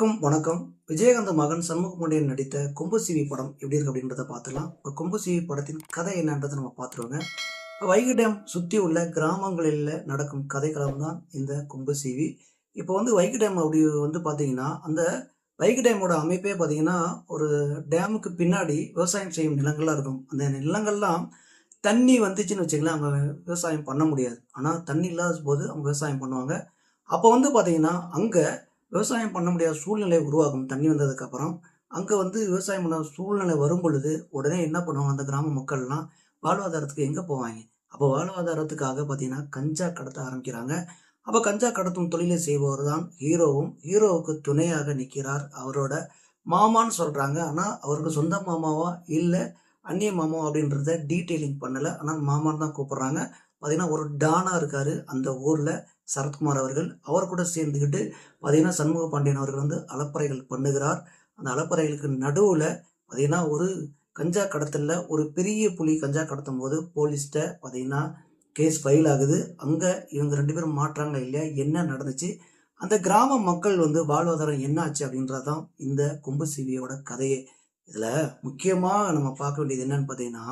அனைவருக்கும் வணக்கம். விஜயகாந்த் மகன் சண்முகமுடியன் நடித்த கொம்புசிவி படம் எப்படி இருக்கு அப்படின்றத பார்த்துலாம் இப்போ கொம்புசிவி படத்தின் கதை என்னன்றதை நம்ம பார்த்துருவோங்க. இப்போ வைகை டேம் சுற்றி உள்ள கிராமங்களில் நடக்கும் கதைக்களம் தான் இந்த கொம்புசிவி இப்போ வந்து வைகை டேம் அப்படி வந்து பார்த்தீங்கன்னா அந்த வைகை டேமோட அமைப்பே பார்த்தீங்கன்னா ஒரு டேமுக்கு பின்னாடி விவசாயம் செய்யும் நிலங்கள்லாம் இருக்கும். அந்த நிலங்கள்லாம் தண்ணி வந்துச்சுன்னு வச்சுக்கலாம் அவங்க விவசாயம் பண்ண முடியாது. ஆனால் தண்ணி இல்லாத போது அவங்க விவசாயம் பண்ணுவாங்க. அப்போ வந்து பார்த்தீங்கன்னா அங்கே விவசாயம் பண்ண முடியாத சூழ்நிலை உருவாகும். தண்ணி வந்ததுக்கப்புறம் அங்கே வந்து விவசாயம் பண்ண சூழ்நிலை வரும் பொழுது உடனே என்ன பண்ணுவாங்க? அந்த கிராம மக்கள்லாம் வாழ்வாதாரத்துக்கு எங்கே போவாங்க? அப்போ வாழ்வாதாரத்துக்காக பார்த்தீங்கன்னா கஞ்சா கடத்த ஆரம்பிக்கிறாங்க. அப்போ கஞ்சா கடத்தும் தொழிலை செய்பவர் தான் ஹீரோவும் ஹீரோவுக்கு துணையாக நிற்கிறார் அவரோட மாமான்னு சொல்கிறாங்க ஆனால் அவருக்கு சொந்த மாமாவா இல்லை அந்நிய மாமா அப்படின்றத டீட்டெயிலிங் பண்ணலை. ஆனால் மாமான்னு தான் கூப்பிட்றாங்க. பார்த்தீங்கன்னா ஒரு டானா இருக்கார் அந்த ஊரில். சரத்குமார் அவர்கள். அவர் கூட சேர்ந்துக்கிட்டு பார்த்தீங்கன்னா சண்முக பாண்டியன் அவர்கள் வந்து அலப்பறைகள் பண்ணுகிறார். அந்த அலப்பறைகளுக்கு நடுவில் பார்த்தீங்கன்னா ஒரு கஞ்சா கடத்தலில் ஒரு பெரிய புலி கஞ்சா கடத்தும் போது போலீஸ்கிட்ட பார்த்தீங்கன்னா கேஸ் ஃபைல் ஆகுது. அங்கே இவங்க ரெண்டு பேரும் மாற்றாங்க இல்லையா என்ன நடந்துச்சு? அந்த கிராம மக்கள் வந்து வாழ்வாதாரம் என்ன ஆச்சு அப்படின்றது தான் இந்த கொம்பு சிவியோட கதையே. இதில் முக்கியமாக நம்ம பார்க்க வேண்டியது என்னன்னு பார்த்தீங்கன்னா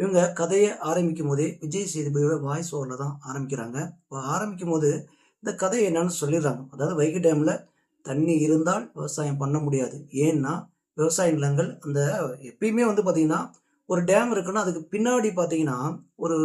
இவங்க கதையை ஆரம்பிக்கும் போதே விஜய் சேதுபதியோட வாய்ஸ் ஓவரில் தான் ஆரம்பிக்கிறாங்க. இப்போ ஆரம்பிக்கும் போது இந்த கதை என்னன்னு சொல்லிடுறாங்க. அதாவது வைகை டேமில் தண்ணி இருந்தால் விவசாயம் பண்ண முடியாது. ஏன்னா விவசாய நிலங்கள் அந்த எப்பயுமே வந்து பார்த்திங்கன்னா ஒரு டேம் இருக்குன்னா அதுக்கு பின்னாடி பார்த்தீங்கன்னா ஒரு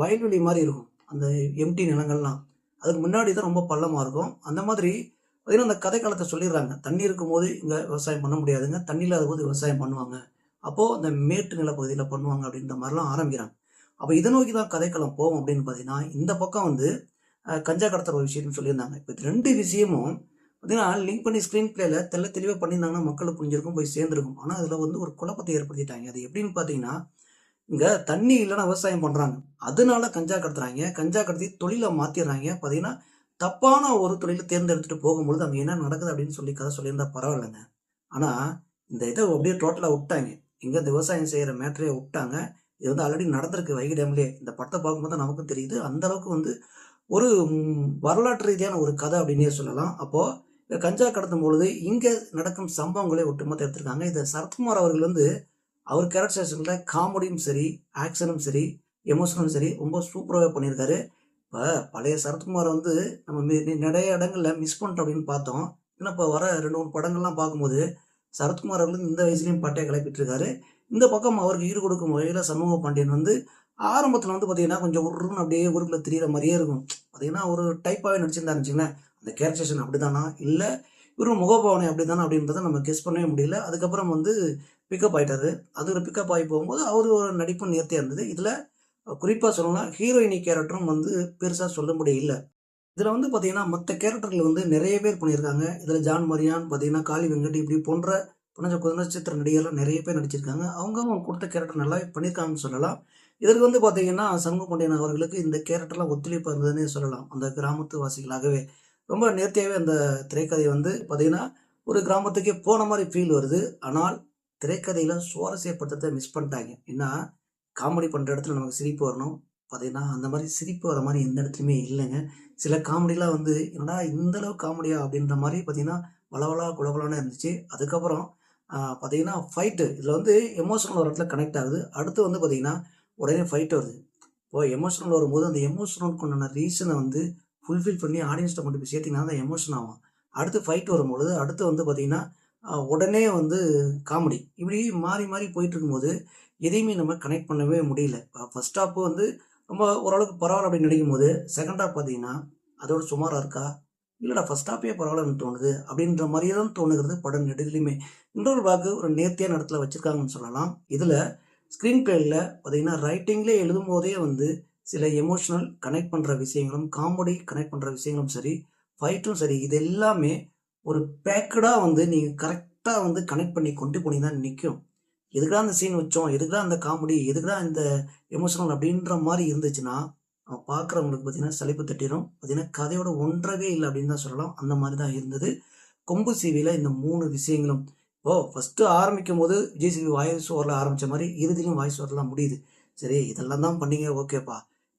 வயல்வெளி மாதிரி இருக்கும். அந்த எம்டி நிலங்கள்லாம். அதுக்கு முன்னாடி தான் ரொம்ப பள்ளமாக இருக்கும். அந்த மாதிரி பார்த்தீங்கன்னா அந்த கதை காலத்தை சொல்லிடுறாங்க. தண்ணி இருக்கும்போது இங்கே விவசாயம் பண்ண முடியாதுங்க. தண்ணி இல்லாத போது விவசாயம் பண்ணுவாங்க. அப்போது இந்த மேட்டு நிலப்பகுதியில் பண்ணுவாங்க அப்படின்ற மாதிரிலாம் ஆரம்பிக்கிறாங்க. அப்போ இதை நோக்கி தான் கதைக்களம் போகும் அப்படின்னு பார்த்தீங்கன்னா இந்த பக்கம் வந்து கஞ்சா கடத்துற ஒரு விஷயம்னு சொல்லியிருந்தாங்க. இப்போ இது ரெண்டு விஷயமும் பார்த்தீங்கன்னா லிங்க் பண்ணி ஸ்க்ரீன் பிளேல தெல்ல தெளிவாக பண்ணியிருந்தாங்கன்னா மக்களுக்கு புரிஞ்சிருக்கும் போய் சேர்ந்துருக்கும். ஆனால் அதில் வந்து ஒரு குழப்பத்தை ஏற்படுத்திட்டாங்க. அது எப்படின்னு பார்த்தீங்கன்னா இங்கே தண்ணி இல்லைன்னா விவசாயம் பண்ணுறாங்க அதனால கஞ்சா கடத்துறாங்க. கஞ்சா கடத்தி தொழிலை மாற்றிடுறாங்க பார்த்தீங்கன்னா தப்பான ஒரு தொழிலை தேர்ந்தெடுத்துட்டு போகும்பொழுது அங்கே என்ன நடக்குது அப்படின்னு சொல்லி கதை சொல்லியிருந்தா பரவாயில்லைங்க. ஆனால் இந்த இதை அப்படியே டோட்டலாக விட்டாங்க. இங்கேருந்து விவசாயம் செய்கிற மேட்டரையே விட்டாங்க. இது வந்து ஆல்ரெடி நடந்திருக்கு. வைகை டேம்லேயே. இந்த படத்தை பார்க்கும்போது தான் நமக்கும் தெரியுது. அந்த அளவுக்கு வந்து ஒரு வரலாற்று ரீதியான ஒரு கதை அப்படின்னே சொல்லலாம். அப்போது கஞ்சா கடத்தும் பொழுது இங்கே நடக்கும் சம்பவங்களே ஒட்டுமொத்த எடுத்திருக்காங்க. இதை சரத்குமார் அவர்கள் வந்து அவர் கேரக்டரைசேஷனில் காமெடியும் சரி ஆக்ஷனும் சரி எமோஷனும் சரி ரொம்ப சூப்பராகவே பண்ணியிருக்காரு. இப்போ பழைய சரத்குமார் வந்து நம்ம மி- நிறைய இடங்களில் மிஸ் பண்ணிட்டோம் அப்படின்னு பார்த்தோம். ஏன்னா இப்போ வர ரெண்டு மூணு படங்கள்லாம் பார்க்கும்போது சரத்குமார் அவர்களுக்கு இந்த வயசுலையும் பட்டையை கிளப்பிட்டு இருக்காரு இந்த பக்கம் அவருக்கு ஈடு கொடுக்கும் வகையில் சண்முக பாண்டியன் வந்து ஆரம்பத்தில் வந்து பார்த்தீங்கன்னா கொஞ்சம் உருன்னு அப்படியே ஊருக்குள்ள தெரியிற மாதிரியே இருக்கும். பார்த்தீங்கன்னா ஒரு டைப்பாகவே நடிச்சிருந்தா இருந்துச்சுங்களேன் அந்த கேரக்டரேஷன் அப்படிதானா? இல்லை இவரும் முகபாவனை அப்படிதானா அப்படின்றத நம்ம கெஸ் பண்ணவே முடியல. அதுக்கப்புறம் வந்து பிக்கப் ஆயிட்டாரு. அது ஒரு பிக்கப் ஆகி போகும்போது அவர் ஒரு நடிப்பு நேர்த்தியாக இருந்தது. இதில் குறிப்பாக சொல்லணும்னா ஹீரோயினி கேரக்டரும் வந்து பெருசாக சொல்ல முடியல. இதில் வந்து பார்த்தீங்கன்னா மற்ற கேரக்டர்கள் வந்து நிறைய பேர் பண்ணியிருக்காங்க. இதில் ஜான் மரியான் பார்த்தீங்கன்னா காளி வெங்கட் இப்படி போன்ற புனஜ குணச்சித்திர நடிகர்லாம் நிறைய பேர் நடிச்சிருக்காங்க. அவங்க கொடுத்த கேரக்டர் நல்லாவே பண்ணியிருக்காங்கன்னு சொல்லலாம். இதற்கு வந்து பார்த்தீங்கன்னா சண்முக பாண்டியன் அவர்களுக்கு இந்த கேரக்டர்லாம் ஒத்துழைப்பு இருந்ததுன்னே சொல்லலாம். அந்த கிராமத்து வாசிகளாகவே. ரொம்ப நேர்த்தியாகவே அந்த திரைக்கதை வந்து பார்த்தீங்கன்னா ஒரு கிராமத்துக்கே போன மாதிரி ஃபீல் வருது. ஆனால் திரைக்கதையில் சுவாரஸ்யப்படுத்துறதை மிஸ் பண்ணிட்டாங்க. ஏன்னா காமெடி பண்ணுற இடத்துல நமக்கு சிரிப்பு வரணும். பார்த்தீங்கன்னா அந்த மாதிரி சிரிப்பு வர மாதிரி எந்த இடத்துலையுமே இல்லைங்க. சில காமெடிலாம் வந்து என்னடா இந்த அளவு காமெடியா அப்படின்ற மாதிரி பார்த்தீங்கன்னா வளவலா குலகுலான்னு இருந்துச்சு. அதுக்கப்புறம் பார்த்தீங்கன்னா ஃபைட்டு இதில் வந்து எமோஷனல் ஒரு இடத்துல கனெக்ட் ஆகுது. அடுத்து வந்து பார்த்தீங்கன்னா உடனே ஃபைட் வருது. இப்போ எமோஷனல் வரும்போது அந்த எமோஷனலுக்கு உண்டான ரீசனை வந்து ஃபுல்ஃபில் பண்ணி ஆடியன்ஸ்ட்டை கொண்டு போய் சேர்த்திங்கன்னா தான் எமோஷன் ஆகும். அடுத்து ஃபைட் வரும்பொழுது அடுத்து வந்து பார்த்தீங்கன்னா உடனே வந்து காமெடி இப்படி மாறி மாறி போயிட்டு இருக்கும்போது எதையுமே நம்ம கனெக்ட் பண்ணவே முடியல. இப்போ ஃபஸ்ட் ஹாப்பு வந்து ரொம்ப ஓரளவுக்கு பரவாயில்ல அப்படின்னு நினைக்கும் போது செகண்ட் ஹாஃப் பார்த்தீங்கன்னா அதோட சுமாராக இருக்கா? இல்லைடா ஃபர்ஸ்ட் ஹாஃபே பரவாயில்லன்னு தோணுது அப்படின்ற மாதிரியே தான் தோணுகிறது படம் நெடுதலையுமே இன்னொரு பாக்கு ஒரு நேர்த்தியான இடத்துல வச்சுருக்காங்கன்னு சொல்லலாம். இதில் ஸ்க்ரீன் பிளேயில் பார்த்தீங்கன்னா ரைட்டிங்லேயே எழுதும் போதே வந்து சில எமோஷனல் கனெக்ட் பண்ணுற விஷயங்களும் காமெடி கனெக்ட் பண்ணுற விஷயங்களும் சரி ஃபைட்டும் சரி இது எல்லாமே ஒரு பேக்கடாக வந்து நீங்கள் கரெக்டாக வந்து கனெக்ட் பண்ணி கொண்டு போனீங்கன்னா நிற்கும் எதுக்குடா அந்த சீன் வச்சோம்? எதுக்குடா அந்த காமெடி எதுக்குடா இந்த எமோஷனல் அப்படின்ற மாதிரி இருந்துச்சுன்னா அவன் பார்க்குறவங்களுக்கு பார்த்தீங்கன்னா சலிப்பு தட்டிடும் பார்த்தீங்கன்னா கதையோட ஒன்றவே இல்லை அப்படின்னு தான் சொல்லலாம். அந்த மாதிரி தான் இருந்தது. கொம்பு சிவியில் இந்த மூணு விஷயங்களும். ஓ ஃபஸ்ட்டு ஆரம்பிக்கும் போது விஜய் சிவி வாய்ஸ் ஓரில் ஆரம்பித்த மாதிரி இறுதியிலும் வாய்ஸ் ஓரெலாம் முடியுது. சரி இதெல்லாம் தான் பண்ணீங்க. ஓகேப்பா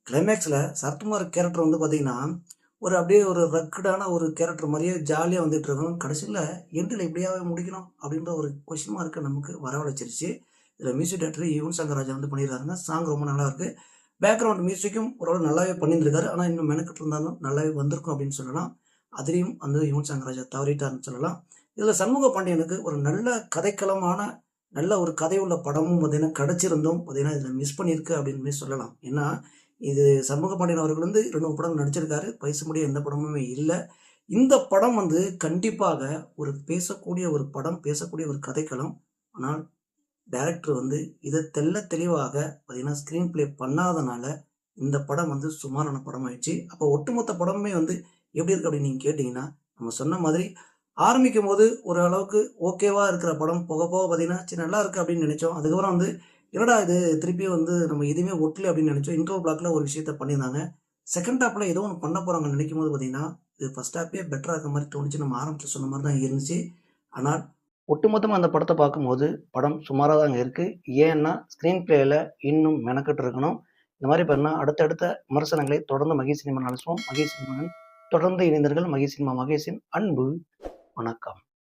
கிளைமேக்ஸில் சரத்குமார் கேரக்டர் வந்து பார்த்தீங்கன்னா ஒரு அப்படியே ஒரு ரக்கடான ஒரு கேரக்டர் மாதிரியே ஜாலியாக வந்துட்டு இருக்கணும். கடைசியில் எண்டில் இப்படியாவே முடிக்கணும் அப்படின்ற ஒரு கொஷின் மார்க்கை நமக்கு வரவழைச்சிருச்சு. இதில் மியூசிக் டேரக்டர் யுவன் சங்கர் ராஜா வந்து பண்ணியிருக்காருங்க. சாங் ரொம்ப நல்லாயிருக்கு பேக்ரவுண்ட் மியூசிக்கும் ஓரளவு நல்லாவே பண்ணியிருந்திருக்காரு. ஆனால் இன்னும் மெனக்கிட்டு இருந்தாலும் நல்லாவே வந்திருக்கும் அப்படின்னு சொல்லலாம். அதுலேயும் வந்து யுவன் சங்கர் ராஜா தவறிட்டார்னு சொல்லலாம். இதில் சண்முக பாண்டியனுக்கு ஒரு நல்ல கதைக்களமான நல்ல ஒரு கதை உள்ள படமும் பார்த்தீங்கன்னா கிடச்சிருந்தும் பார்த்தீங்கன்னா இதில் மிஸ் பண்ணியிருக்கு அப்படின்னு சொல்லலாம். ஏன்னா இது சண்முக பாண்டியன் அவர்கள் வந்து ரெண்டு மூணு படம் நடிச்சிருக்காரு. பேச முடிய எந்த படமுமே இல்லை. இந்த படம் வந்து கண்டிப்பாக ஒரு பேசக்கூடிய ஒரு படம் பேசக்கூடிய ஒரு கதைக்களம். ஆனால் டைரக்டர் வந்து இதை தெள்ள தெளிவாக பார்த்தீங்கன்னா ஸ்க்ரீன் பிளே பண்ணாதனால இந்த படம் வந்து சுமாரான படம் ஆயிடுச்சு அப்போ ஒட்டுமொத்த படமுமே வந்து எப்படி இருக்கு அப்படின்னு நீங்கள் கேட்டிங்கன்னா நம்ம சொன்ன மாதிரி ஆரம்பிக்கும் போது ஓரளவுக்கு ஓகேவா இருக்கிற படம் போக போக பார்த்தீங்கன்னா சரி நல்லா இருக்கு அப்படின்னு நினைச்சோம். அதுக்கப்புறம் வந்து என்னடா இது? திருப்பியும் வந்து நம்ம எதுவுமே ஒட்டல அப்படின்னு நினச்சோம். இன்ட்ரோ பிளாக்ல ஒரு விஷயத்த பண்ணியிருந்தாங்க. செகண்ட் ஹாப்பில் ஏதோ ஒன்று பண்ண போகிறாங்கன்னு நினைக்கும் போது பார்த்தீங்கன்னா இது ஃபஸ்ட் ஹாப்பே பெட்டராக இருக்க மாதிரி தோணுச்சு. நம்ம ஆரம்பத்தில் சொன்ன மாதிரி தான் இருந்துச்சு. ஆனால் ஒட்டுமொத்தமாக அந்த படத்தை பார்க்கும்போது படம் சுமாராக தாங்க இருக்குது ஏன்னா ஸ்க்ரீன் பிளேயில் இன்னும் மெனக்கெட்டு இருக்கணும். இந்த மாதிரி பண்ணால் அடுத்தடுத்த விமர்சனங்களை தொடர்ந்து மகேஷ் சினிமா நடத்துவோம் மகேஷ் சினிமா தொடர்ந்து இணைந்தர்கள் மகேஷ் சினிமா மகேஷின் அன்பு. வணக்கம்.